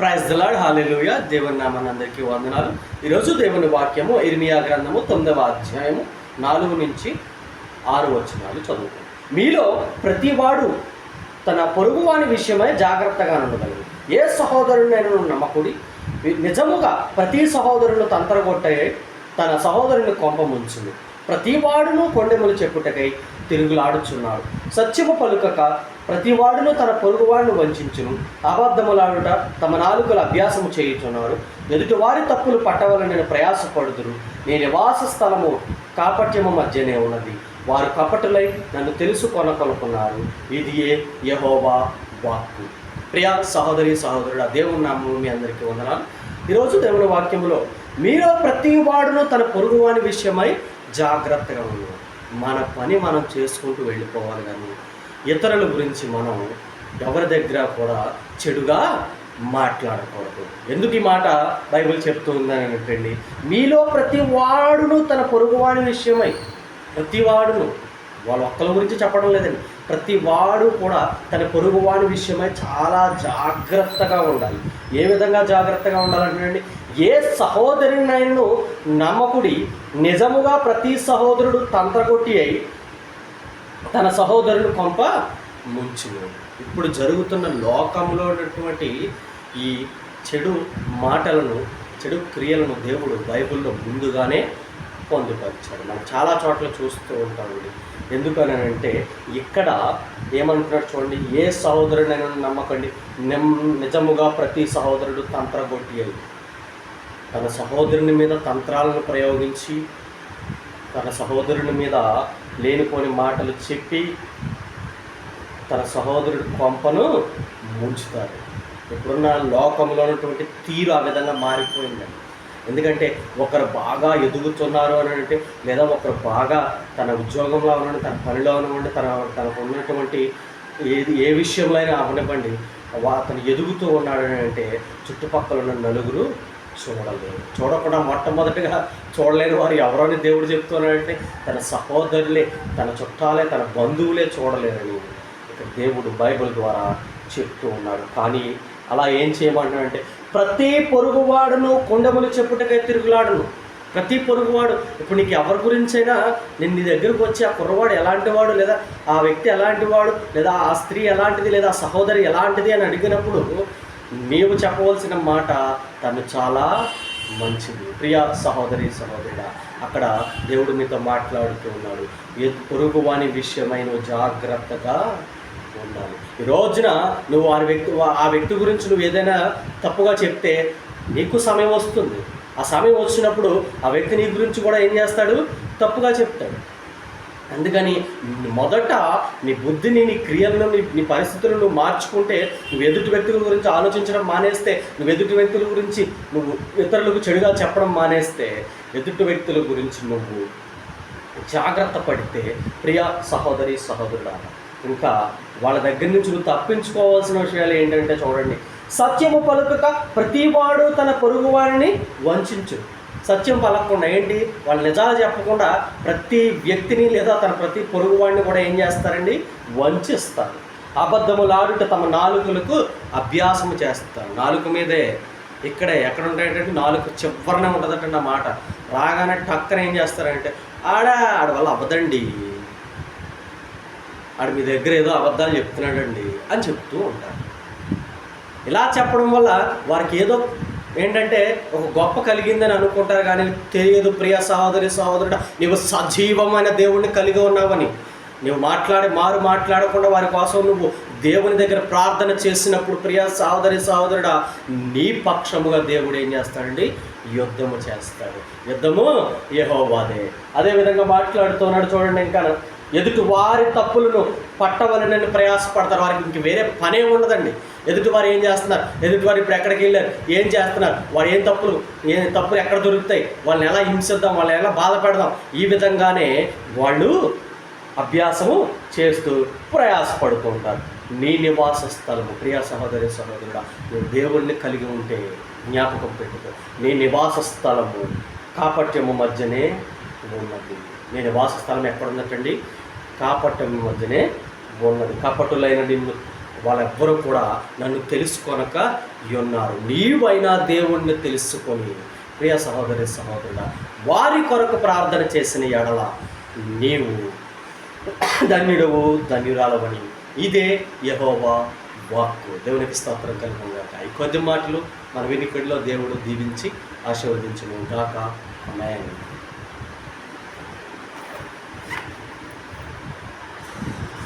Praise the Lord hallelujah దేవుని నామాన్ని అందరికీ వందనాలు. ఈరోజు దేవుని వాక్యము ఇర్మియా గ్రంథము తొమ్మిదవ అధ్యాయము నాలుగు నుంచి ఆరు వచనాలు చదువుతాం మీలో ప్రతివాడు తన పొరుగువాని విషయమై జాగ్రత్తగా ఉండగలరు ఏ సహోదరునైనా నమ్మకుడి నిజముగా ప్రతి సహోదరుని తంతరగొట్టే తన సహోదరుని కొంప ముంచును ప్రతివాడును కొండెములు చెప్పుటకై తిరుగులాడుచున్నాడు. సత్యము పలుకక ప్రతివాడును తన పొరుగువాడును వంచును. అబద్ధములాడుట తమ నాలుకల అభ్యాసము చేయుచున్నారు ఎదుటివారి తప్పులు పట్టవలని నేను ప్రయాసపడుదురు. నీ నివాస స్థలము కాపట్యము మధ్యనే ఉన్నది. వారు కపటులై నన్ను తెలుసుకొనకొనుకున్నారు ఇది ఏ యహోవా వాక్కు. ప్రియా సహోదరి సహోదరుడు దేవుని నామము మీ అందరికీ వందనాలు. ఈరోజు దేవుని వాక్యములో మీలో ప్రతి వాడును తన పొరుగువాని విషయమై జాగ్రత్తగా ఉన్నారు మన పని మనం చేసుకుంటూ వెళ్ళిపోవాలి కానీ ఇతరుల గురించి మనం ఎవరి దగ్గర కూడా చెడుగా మాట్లాడకూడదు. ఎందుకు ఈ మాట బైబిల్ చెప్తుందని అంటండి మీలో ప్రతి వాడును తన పొరుగువాడి విషయమై ప్రతి వాడును వాళ్ళ ఒక్కల గురించి చెప్పడం లేదండి. ప్రతి వాడు కూడా తన పొరుగువాడి విషయమై చాలా జాగ్రత్తగా ఉండాలి. ఏ విధంగా జాగ్రత్తగా ఉండాలంటే ఏ సహోదరునైనా నమ్మకుడి నిజముగా ప్రతి సహోదరుడు తంత్రగొట్టి అయి తన సహోదరుని కొంప ముంచును ఇప్పుడు జరుగుతున్న లోకంలో ఉన్నటువంటి ఈ చెడు మాటలను చెడు క్రియలను దేవుడు బైబిల్లో ముందుగానే పొందుపరిచాడు. మనం చాలా చోట్ల చూస్తూ ఉంటామండి ఎందుకని అంటే ఇక్కడ ఏమంటున్నాడు చూడండి ఏ సహోదరుడైనా నమ్మకండి నిజముగా ప్రతి సహోదరుడు తంత్రగొట్టి అయి తన సహోదరుని మీద తంత్రాలను ప్రయోగించి తన సహోదరుని మీద లేనిపోని మాటలు చెప్పి తన సహోదరుడి కొంపను ముంచుతారు ఇప్పుడున్న లోకంలో ఉన్నటువంటి తీరు ఆ విధంగా మారిపోయిందండి ఎందుకంటే ఒకరు బాగా ఎదుగుతున్నారు అని అంటే లేదా ఒకరు బాగా తన ఉద్యోగంలో ఉండండి తన పనిలో ఉండండి తన తనకు ఉన్నటువంటి ఏది ఏ విషయంలో అయినా అవనివ్వండి. అతను ఎదుగుతూ ఉన్నాడు అని అంటే చుట్టుపక్కల ఉన్న నలుగురు చూడలేదు. చూడకుండా మొట్టమొదటిగా చూడలేని వారు ఎవరని దేవుడు చెప్తున్నాడంటే తన సహోదరులే తన చుట్టాలే తన బంధువులే చూడలేరని ఇక్కడ దేవుడు బైబిల్ ద్వారా చెప్తూ ఉన్నాడు. కానీ అలా ఏం చేయమంటాడంటే ప్రతి పొరుగువాడును కొండములు చెప్పుటకై తిరుగులాడును. ప్రతి పొరుగువాడు ఇప్పుడు నీకు ఎవరి గురించైనా నేను నీ దగ్గరకు వచ్చి ఆ కుర్రవాడు ఎలాంటి వాడు లేదా ఆ వ్యక్తి ఎలాంటి వాడు లేదా ఆ స్త్రీ ఎలాంటిది లేదా ఆ సహోదరి ఎలాంటిది అని అడిగినప్పుడు నీవు చెప్పవలసిన మాట తను చాలా మంచిది. ప్రియ సహోదరి సహోదరుడ అక్కడ దేవుడు మీతో మాట్లాడుతూ ఉన్నాడు. ఏ పొరుగు వాని విషయమై నువ్వు జాగ్రత్తగా ఉండాలి. ఈ రోజున నువ్వు ఆ వ్యక్తి ఆ వ్యక్తి గురించి నువ్వు ఏదైనా తప్పుగా చెప్తే నీకు సమయం వస్తుంది. ఆ సమయం వచ్చినప్పుడు ఆ వ్యక్తి నీ గురించి కూడా ఏం చేస్తాడు? తప్పుగా చెప్తాడు. అందుకని మొదట నీ బుద్ధిని నీ క్రియలను నీ నీ పరిస్థితులను నువ్వు మార్చుకుంటే నువ్వు ఎదుటి వ్యక్తుల గురించి ఆలోచించడం మానేస్తే నువ్వు ఎదుటి వ్యక్తుల గురించి నువ్వు ఇతరులకు చెడుగా చెప్పడం మానేస్తే ఎదుటి వ్యక్తుల గురించి నువ్వు జాగ్రత్త పడితే ప్రియ సహోదరి సహోదరుడా ఇంకా వాళ్ళ దగ్గర నుంచి నువ్వు తప్పించుకోవాల్సిన విషయాలు ఏంటంటే చూడండి. సత్యము పలుకక ప్రతివాడు తన పొరుగువాడిని వంచు సత్యం పలకకుండా ఏంటి? వాళ్ళు నిజాలు చెప్పకుండా ప్రతి వ్యక్తిని లేదా తన ప్రతి పొరుగువాడిని కూడా ఏం చేస్తారండి? వంచిస్తారు. అబద్ధములాడుట తమ నాలుకలకు అభ్యాసము చేస్తారు. నాలుక మీదే ఇక్కడే ఎక్కడ ఉంటాయంటే నాలుగు చివరనే ఉంటుందటండి ఆ మాట. రాగానే టక్కన ఏం చేస్తారంటే ఆడ ఆడ వల్ల అవ్వదండి. ఆడు మీ దగ్గర ఏదో అబద్ధాలు చెప్తున్నాడండి అని చెప్తూ ఉంటారు. ఇలా చెప్పడం వల్ల వారికి ఏదో ఏంటంటే ఒక గొప్ప కలిగిందని అనుకుంటారు కానీ తెలియదు ప్రియ సహోదరి సహోదరుడు నీవు సజీవమైన దేవుణ్ణి కలిగి ఉన్నావని. నువ్వు మాట్లాడి మారు మాట్లాడకుండా వారి కోసం నువ్వు దేవుని దగ్గర ప్రార్థన చేసినప్పుడు ప్రియ సహోదరి సహోదరుడా నీ పక్షముగా దేవుడు ఏం చేస్తాడండి? యుద్ధము చేస్తాడు. యుద్ధము యెహోవాదే. అదే విధంగా మాట్లాడుతున్నాడు చూడండి ఇంకా. ఎదుటి వారి తప్పులను పట్టవలనని ప్రయాసపడతారు. వారికి ఇంక వేరే పనే ఉండదండి. ఎదుటి వారు ఏం చేస్తున్నారు? ఎదుటి వారు ఇప్పుడు ఎక్కడికి వెళ్ళారు? ఏం చేస్తున్నారు? వారు ఏం తప్పులు? ఏ తప్పులు ఎక్కడ దొరుకుతాయి? వాళ్ళని ఎలా హింసిద్దాం? వాళ్ళని ఎలా బాధ పెడదాం? ఈ విధంగానే వాళ్ళు అభ్యాసము చేస్తూ ప్రయాసపడుతూ ఉంటారు నీ నివాస స్థలము ప్రియ సహోదరి సహోదరుడా నువ్వు దేవుణ్ణి కలిగి ఉంటే జ్ఞాపకం పెట్టుకో. నీ నివాస స్థలము కాపట్యము మధ్యనే ఉన్నది. నీ నివాస స్థలం ఎక్కడ కాపట్టం మధ్యనే ఉన్నది కాపటులైన నిన్ను వాళ్ళెవ్వరూ కూడా నన్ను తెలుసుకొనక ఉన్నారు నీవైనా దేవుణ్ణి తెలుసుకొని ప్రియ సహోదరి సహోదరుల వారి కొరకు ప్రార్థన చేసిన ఎడల నీవు ధన్యుడవు ధన్యురాలవని. ఇదే యహోవా వాక్కు. దేవునికి స్తోత్రం కలుగుగాక ఈ కొద్ది మాటలు మన వినికిడిలో దేవుడు దీవించి ఆశీర్వదించను గాక అమ్మాయి